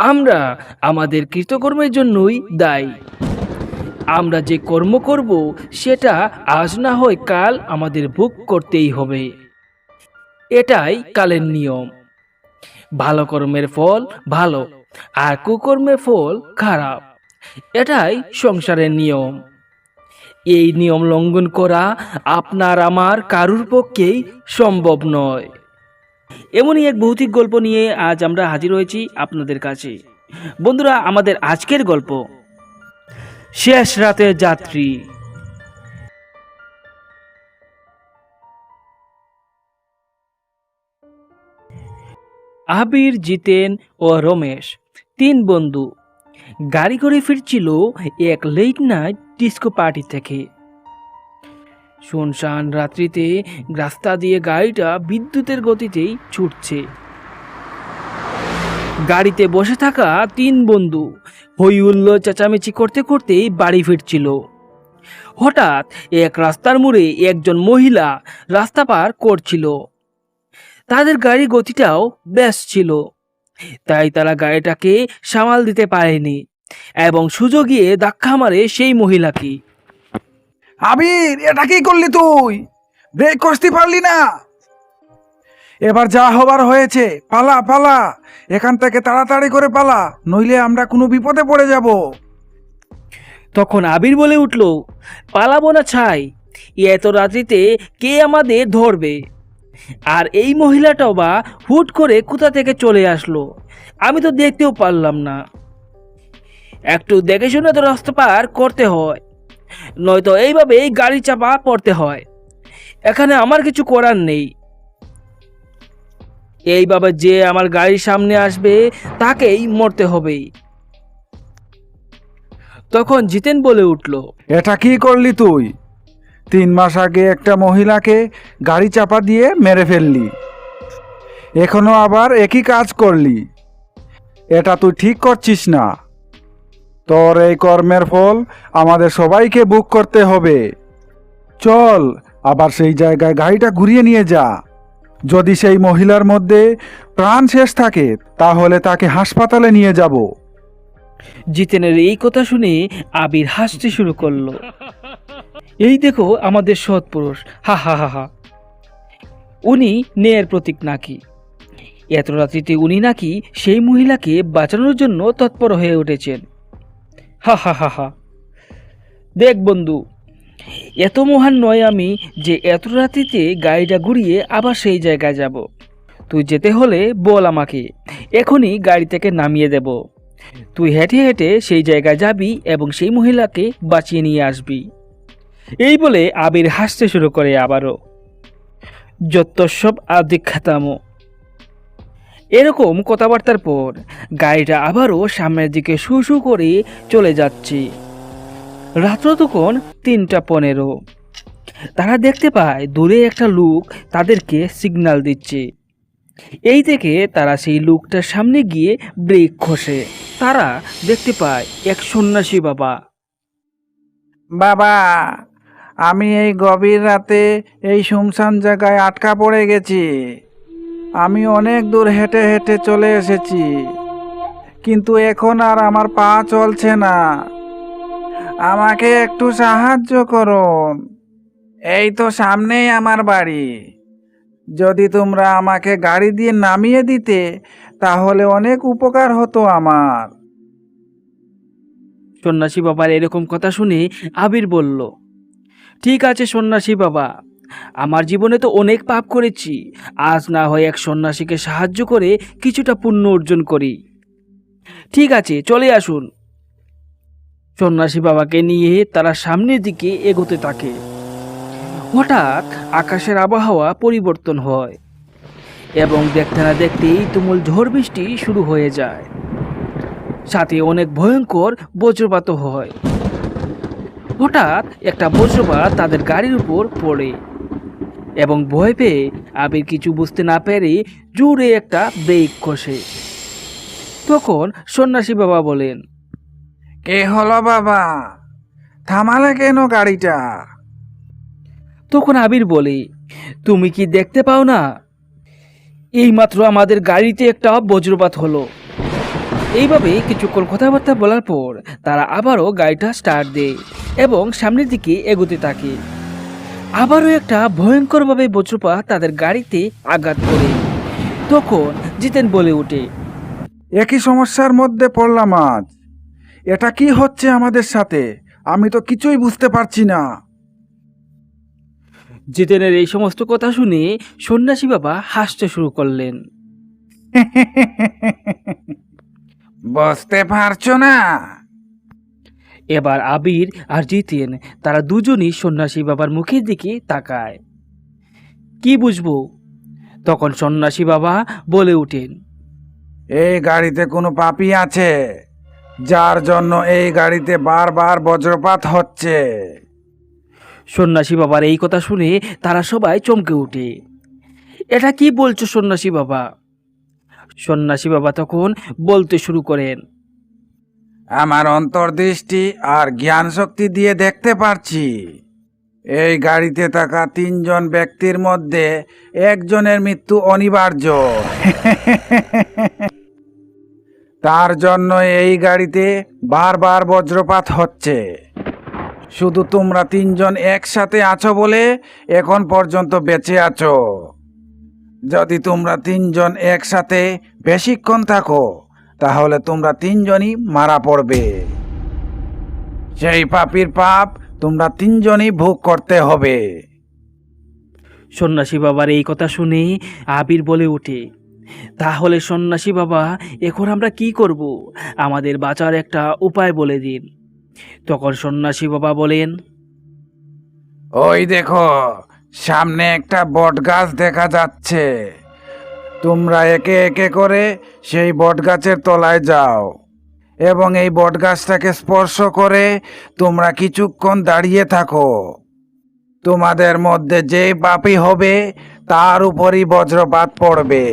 আমরা আমাদের কৃতকর্মের জন্যই দায়ী। আমরা যে কর্ম করব, সেটা আজ না হয় কাল আমাদের ভোগ করতেই হবে। এটাই কালের নিয়ম। ভালো কর্মের ফল ভালো, আর কুকর্মের ফল খারাপ। এটাই সংসারের নিয়ম। এই নিয়ম লঙ্ঘন করা আপনার আমার কারুর পক্ষেই সম্ভব নয়। এমনই এক ভৌতিক গল্প নিয়ে আজ আমরা হাজির হয়েছি আপনাদের কাছে। বন্ধুরা, আমাদের আজকের গল্প, শেষ রাতে যাত্রী। আবির, জিতেন ও রমেশ, তিন বন্ধু। গাড়ি করে ফিরছিল এক লেট নাইট ডিস্কো পার্টি থেকে। শুনশান রাত্রিতে রাস্তা দিয়ে গাড়িটা বিদ্যুতের গতিতেই ছুটছে। গাড়িতে বসে থাকা তিন বন্ধু হই হুল্লো চেঁচামেচি করতে করতেই বাড়ি ফিরছিল। হঠাৎ এক রাস্তার মোড়ে একজন মহিলা রাস্তা পার করছিল। তাদের গাড়ি গতিটাও বেশ ছিল, তাই তারা গাড়িটাকে সামাল দিতে পারেনি এবং সুযোগিয়ে ধাক্কা মারে সেই মহিলাকে। আবির, এটা কি করলি তুই? ব্রেক কষতে পারলি না। এবার যা হবার হয়েছে, পালা পালা। এখান থেকে তাড়াতাড়ি করে পালা, নইলে আমরা কোনো বিপদে পড়ে যাব। তখন আবির বলে উঠল, পালাবো না ছাই এত রাত্রিতে কে আমাদের ধরবে? আর এই মহিলাটাও বা হুট করে কোথা থেকে চলে আসলো, আমি তো দেখতেও পারলাম না। একটু দেখে শুনে তো রাস্তা পার করতে হয়। নয়তো এইভাবেই গাড়ি চাপা পড়তে হয়। এখানে আমার কিছু করার নেই। এইভাবে যে আমার গাড়ির সামনে আসবে, তাকেই মরতে হবে। তখন জিতেন বলে উঠল, এটা কি করলি তুই? তিন মাস আগে একটা মহিলাকে গাড়ি চাপা দিয়ে মেরে ফেললি। এখনও আবার একই কাজ করলি। এটা তুই ঠিক করছিস না। তোর এই কর্মের ফল আমাদের সবাইকে বুক করতে হবে। চল, আবার সেই জায়গায় গাড়িটা ঘুরিয়ে নিয়ে যা। যদি সেই মহিলার মধ্যে প্রাণ শেষ থাকে, তাহলে তাকে হাসপাতালে নিয়ে যাব। জিতেনের এই কথা শুনে আবির হাসতে শুরু করল। এই দেখো আমাদের সৎ পুরুষ। হা হা হা হা। উনি ন্যায়ের প্রতীক নাকি? এত রাত্রিতে উনি নাকি সেই মহিলাকে বাঁচানোর জন্য তৎপর হয়ে উঠেছেন। হা হা হা হা। দেখ বন্ধু, এত মহান নয় আমি যে এত রাত্রিতে গাড়িটা ঘুরিয়ে আবার সেই জায়গায় যাব। তুই যেতে হলে বল আমাকে, এখনই গাড়ি থেকে নামিয়ে দেব। তুই হেঁটে হেঁটে সেই জায়গায় যাবি এবং সেই মহিলাকে বাঁচিয়ে নিয়ে আসবি। এই বলে আবির হাসতে শুরু করে আবারও। যত সব আদিক খাতামো এরকম কথাবার্তার পর গাড়িটা আবারও সামনের দিকে শু শু করে চলে যাচ্ছে। রাত্র তখন তিনটা পনেরো। তারা দেখতে পায় দূরে একটা লোক তাদেরকে সিগন্যাল দিচ্ছে। এই থেকে তারা সেই লোকটার সামনে গিয়ে ব্রেক খসে তারা দেখতে পায় এক সন্ন্যাসী বাবা। বাবা, আমি এই গভীর রাতে এই শুমশান জায়গায় আটকা পড়ে গেছি। আমি অনেক দূর হেঁটে হেঁটে চলে এসেছি, কিন্তু এখন আর আমার পা চলছে না। আমাকে একটু সাহায্য করুন। এই তো সামনেই আমার বাড়ি। যদি তোমরা আমাকে গাড়ি দিয়ে নামিয়ে দিতে, তাহলে অনেক উপকার হতো আমার। সন্ন্যাসী বাবার এরকম কথা শুনে আবির বলল, ঠিক আছে সন্ন্যাসী বাবা। আমার জীবনে তো অনেক পাপ করেছি। আজ না হয় এক সন্ন্যাসীকে সাহায্য করে কিছুটা পুণ্য অর্জন করি। ঠিক আছে, চলে আসুন। সন্ন্যাসী বাবাকে নিয়ে তারা সামনের দিকে এগোতে থাকে। হঠাৎ আকাশের আবহাওয়া পরিবর্তন হয় এবং দেখতে না দেখতেই তুমুল ঝড় বৃষ্টি শুরু হয়ে যায়। সাথে অনেক ভয়ঙ্কর বজ্রপাত হয়। হঠাৎ একটা বজ্রপাত তাদের গাড়ির উপর পড়ে। এবং ভয় পেয়ে আবির কিছু বুঝতে না পেরে জোরে একটা ব্রেক কষে তখন সন্ন্যাসী বাবা বলেন কে হলো বাবা? থামালে কেন গাড়িটা? তখন আবির বলে তুমি কি দেখতে পাও না? এইমাত্র আমাদের গাড়িতে একটা বজ্রপাত হলো। এইভাবে কিছুক্ষণ কথাবার্তা বলার পর তারা আবারও গাড়িটা স্টার্ট দেয় এবং সামনের দিকে এগোতে থাকে। আবারও একটা ভয়ঙ্করভাবে বজ্রপাত তাদের গাড়িতে আঘাত করে। তখন জিতেন বলে ওঠে। একই সমস্যার মধ্যে পড়লাম আজ। এটা কি হচ্ছে আমাদের সাথে? আমি তো কিছুই বুঝতে পারছি না। জিতেনের এই সমস্ত কথা শুনে সন্ন্যাসী বাবা হাসতে শুরু করলেন। বুঝতে পারছ না? এবার আবির আর জিতেন। তারা দুজনই সন্ন্যাসী বাবার মুখের দিকে তাকায়। কি বুঝব? তখন সন্ন্যাসী বাবা বলে ওঠেন এই গাড়িতে কোনো পাপি আছে যার জন্য এই গাড়িতে বারবার বজ্রপাত হচ্ছে? সন্ন্যাসী বাবার এই কথা শুনে তারা সবাই চমকে ওঠে। এটা কি বলছো সন্ন্যাসী বাবা? সন্ন্যাসী বাবা তখন বলতে শুরু করেন আমার অন্তর্দৃষ্টি আর জ্ঞান শক্তি দিয়ে দেখতে পারছি। এই গাড়িতে থাকা তিনজন ব্যক্তির মধ্যে একজনের মৃত্যু অনিবার্য। তার জন্য এই গাড়িতে বারবার বজ্রপাত হচ্ছে। শুধু তোমরা তিনজন একসাথে আছো বলে এখন পর্যন্ত বেঁচে আছো। যদি তোমরা তিনজন একসাথে বেশিক্ষণ থাকো তাহলে তোমরা তিনজনই মারা পড়বে। সেই পাপির পাপ তোমরা তিনজনই ভোগ করতে হবে। সন্ন্যাসী বাবার এই কথা শুনে আবির বলে ওঠে তাহলে সন্ন্যাসী বাবা এখন আমরা কি করব? আমাদের বাঁচার একটা উপায় বলে দিন। তখন সন্ন্যাসী বাবা বলেন ওই দেখো সামনে একটা বট গাছ দেখা যাচ্ছে। তোমরা একে একে করে সেই বটগাছের তলায় যাও এবং এই বটগাছটাকে স্পর্শ করে তোমরা কিছুক্ষণ দাঁড়িয়ে থাকো। তোমাদের মধ্যে যে পাপি হবে, তার উপরই বজ্রপাত পড়বে।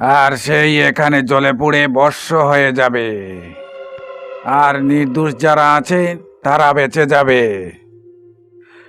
আর সেই এখানে জলে পুড়ে বর্ষ হয়ে যাবে। আর নির্দোষ যারা আছে, তারা বেঁচে যাবে।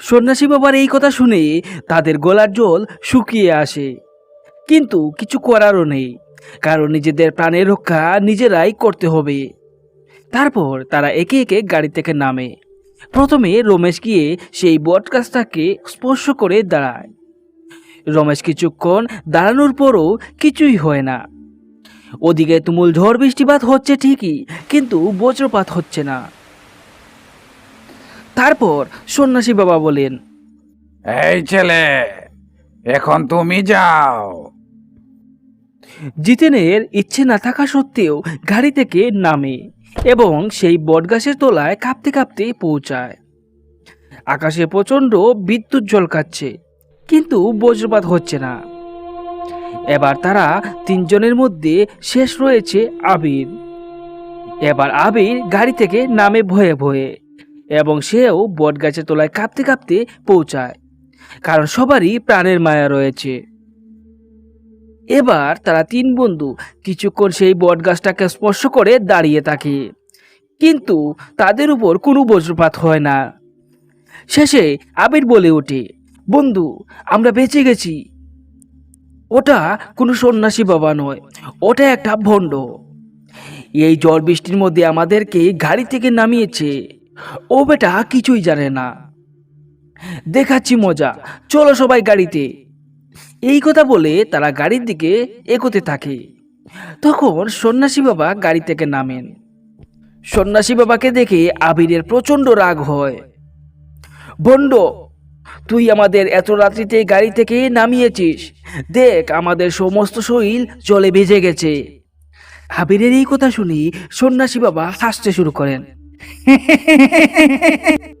সন্ন্যাসী বাবার এই কথা শুনে তাদের গলার জল শুকিয়ে আসে। কিন্তু কিছু করারও নেই, কারণ নিজেদের প্রাণের রক্ষা নিজেরাই করতে হবে। তারপর তারা একে একে গাড়ি থেকে নামে। প্রথমে রমেশ গিয়ে সেই বটগাছটাকে স্পর্শ করে দাঁড়ায়। রমেশ কিছুক্ষণ দাঁড়ানোর পরও কিছুই হয় না। ওদিকে তুমুল ঝড় বৃষ্টিপাত হচ্ছে ঠিকই, কিন্তু বজ্রপাত হচ্ছে না। তারপর সন্ন্যাসী বাবা বলেন, এই ছেলে, এখন তুমি যাও। জিতেনের ইচ্ছে না থাকা সত্ত্বেও গাড়ি থেকে নামে এবং সেই বটগাছের তলায় কাঁপতে কাঁপতে পৌঁছায়। আকাশে প্রচণ্ড বিদ্যুৎ ঝলকাচ্ছে, কিন্তু বজ্রপাত হচ্ছে না। এবার তারা তিনজনের মধ্যে শেষ রয়েছে আবির। এবার আবির গাড়ি থেকে নামে ভয়ে ভয়ে এবং সেও বটগাছের তলায় কাঁপতে কাঁপতে পৌঁছায়, কারণ সবারই প্রাণের মায়া রয়েছে। এবার তারা তিন বন্ধু কিছুক্ষণ সেই বটগাছটাকে স্পর্শ করে দাঁড়িয়ে থাকে। কিন্তু তাদের উপর কোনো বজ্রপাত হয় না। শেষে আবির বলে ওঠে, বন্ধু, আমরা বেঁচে গেছি। ওটা কোনো সন্ন্যাসী বাবা নয়, ওটা একটা ভণ্ড। এই ঝড় বৃষ্টির মধ্যে আমাদেরকে গাড়ি থেকে নামিয়েছে। ও বেটা কিছুই জানে না। দেখাচ্ছি মজা, চলো সবাই গাড়িতে। এই কথা বলে তারা গাড়ির দিকে এগোতে থাকে। তখন সন্ন্যাসী বাবা গাড়ি থেকে নামেন। সন্ন্যাসী বাবাকে দেখে আবিরের প্রচণ্ড রাগ হয়। বন্ড তুই আমাদের এত রাত্রিতে গাড়ি থেকে নামিয়েছিস। দেখ, আমাদের সমস্ত শরীর জলে ভেজে গেছে। আবিরের এই কথা শুনি সন্ন্যাসী বাবা হাসতে শুরু করেন।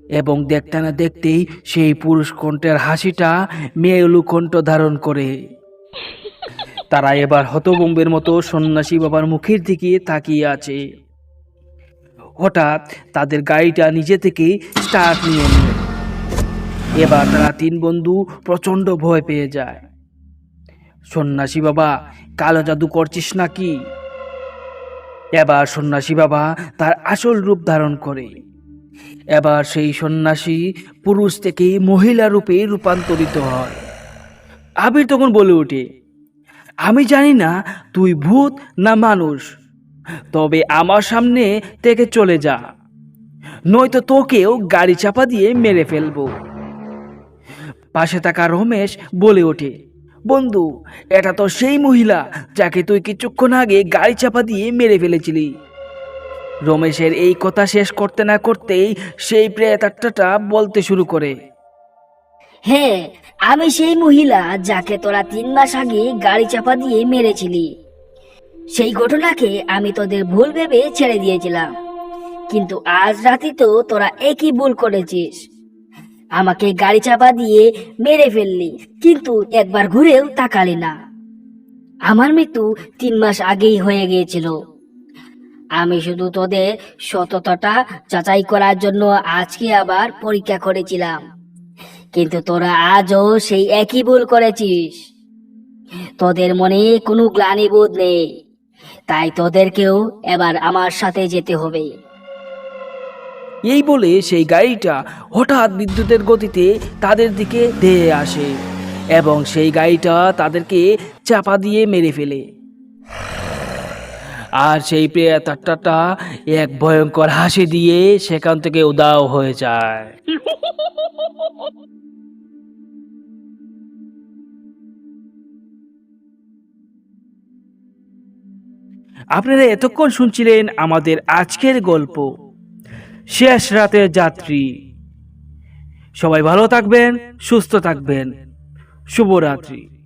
এবং দেখতে না দেখতেই সেই পুরুষ কণ্ঠের হাসিটা মেয়েলু কণ্ঠ ধারণ করে। তারা এবার হতবম্বের মতো সন্ন্যাসী বাবার মুখের দিকে তাকিয়ে আছে। হঠাৎ তাদের গাড়িটা নিজে থেকে স্টার্ট নিয়ে নেয় এবার তারা তিন বন্ধু প্রচণ্ড ভয় পেয়ে যায়। সন্ন্যাসী বাবা, কালো জাদু করছিস নাকি? এবার সন্ন্যাসী বাবা তার আসল রূপ ধারণ করে। এবার সেই সন্ন্যাসী পুরুষ থেকে মহিলা রূপে রূপান্তরিত হয়। আবির তখন বলে ওঠে, আমি জানি না তুই ভূত না মানুষ, তবে আমার সামনে থেকে চলে যা, নয়তো তোকেও গাড়ি চাপা দিয়ে মেরে ফেলব। পাশে থাকা রমেশ বলে ওঠে বন্ধু, এটা তো সেই মহিলা যাকে তুই কিছুক্ষণ আগে গাড়ি চাপা দিয়ে মেরে ফেলেছিলি। রমেশের এই কথা শেষ করতে না করতেই সেই প্রেতাত্মাটা বলতে শুরু করে। হ্যাঁ আমি সেই মহিলা যাকে তোরা তিন মাস আগে গাড়ি চাপা দিয়ে মেরেছিলি। সেই ঘটনাকে আমি তোদের ভুল ভেবে ছেড়ে দিয়েছিলাম। কিন্তু আজ রাতে তো তোরা একই ভুল করেছিস। আমাকে গাড়ি চাপা দিয়ে মেরে ফেললি, কিন্তু একবার ঘুরেও তাকালি না। আমার মৃত্যু তিন মাস আগেই হয়ে গিয়েছিল। আমি শুধু তোদের সততাটা যাচাই করার জন্য আজকে আবার পরীক্ষা করেছিলাম, কিন্তু তোরা আজও সেই একই ভুল করেছিস। তোদের মনে কোনো গ্লানিবোধ নেই, তাই তোদেরকেও এবার আমার সাথে যেতে হবে। এই বলে সেই গাড়িটা হঠাৎ বিদ্যুতের গতিতে তাদের দিকে ধেয়ে আসে এবং সেই গাড়িটা তাদেরকে চাপা দিয়ে মেরে ফেলে। আর সেই প্রেতাত্মাটা এক ভয়ঙ্কর হাসি দিয়ে সেখান থেকে উদাও হয়ে যায়। আপনারা এতক্ষণ শুনছিলেন আমাদের আজকের গল্প। শেষ রাতের যাত্রী। সবাই ভালো থাকবেন সুস্থ থাকবেন। শুভরাত্রি।